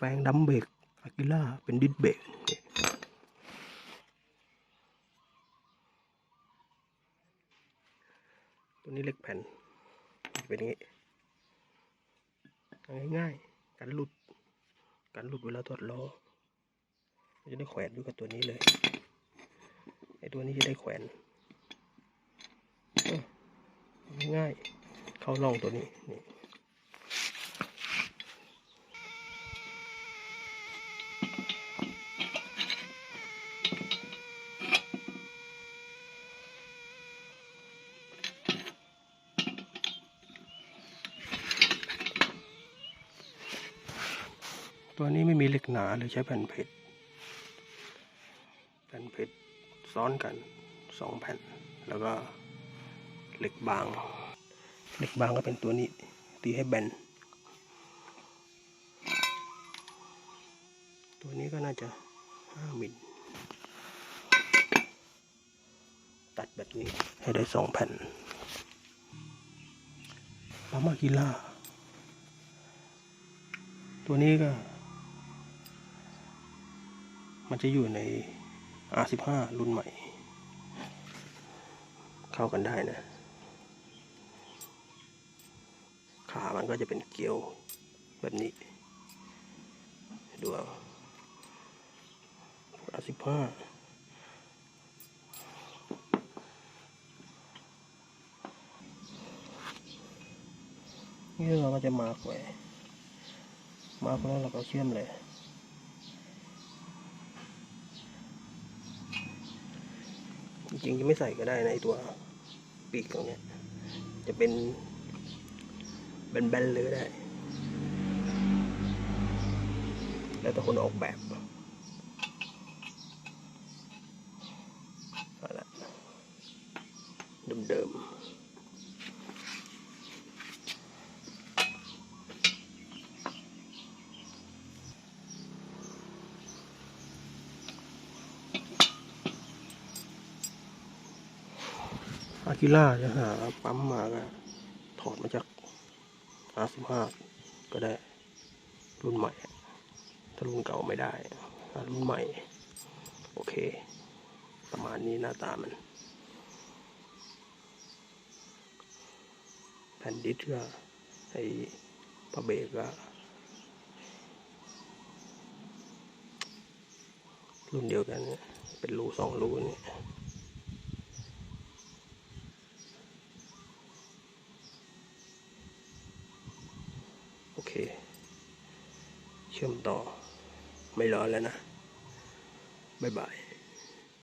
แปลงดัมเบรกอากิล่าเป็นดิสเบกตัวนี้เล็กแผ่น เป็นอย่างนี้ ง่ายๆกันหลุด กันหลุดเวลาถอดล้อจะได้แขวนอยู่กับตัวนี้เลยไอตัวนี้จะได้แขวนง่ายๆเข้าร่องตัวนี้นี่ ตัวนี้ไม่มีเหล็กหนาเลยใช้แผ่นเพชรแผ่นเพชรซ้อนกันสองแผ่น แล้วก็เหล็กบาง เหล็กบางก็เป็นตัวนี้ ตีให้แบน ตัวนี้ก็น่าจะห้ามิลตัดแบบนี้ให้ได้สองแผ่นปามากิล่า ตัวนี้ก็ มันจะอยู่ใน R15 รุ่นใหม่ เข้ากันได้นะ ขามันก็จะเป็นเกลียวแบบนี้ ดูเอา R15 นี่เราก็จะมาร์กไว้มาร์กแล้วเราก็เชื่อมเลย จริงๆจะไม่ใส่ก็ได้นะไอตัวปีกตรงนี้จะเป็นแบนๆเลยก็ได้ แล้วแต่คนออกแบบเอาละเดิมๆ อากิล่าจะหาปั๊มมาก็ถอดมาจาก R15 ก็ได้ รุ่นใหม่ ถ้ารุ่นเก่าไม่ได้รุ่นใหม่ โอเค ประมาณนี้หน้าตามัน แผ่นดิสก็ไอ้พระเบรกก็รุ่นเดียวกันเนี่ยเป็นรูสองรูเนี่ยโอเค เชื่อมต่อไม่ร้อนแล้วนะ บ๊ายบาย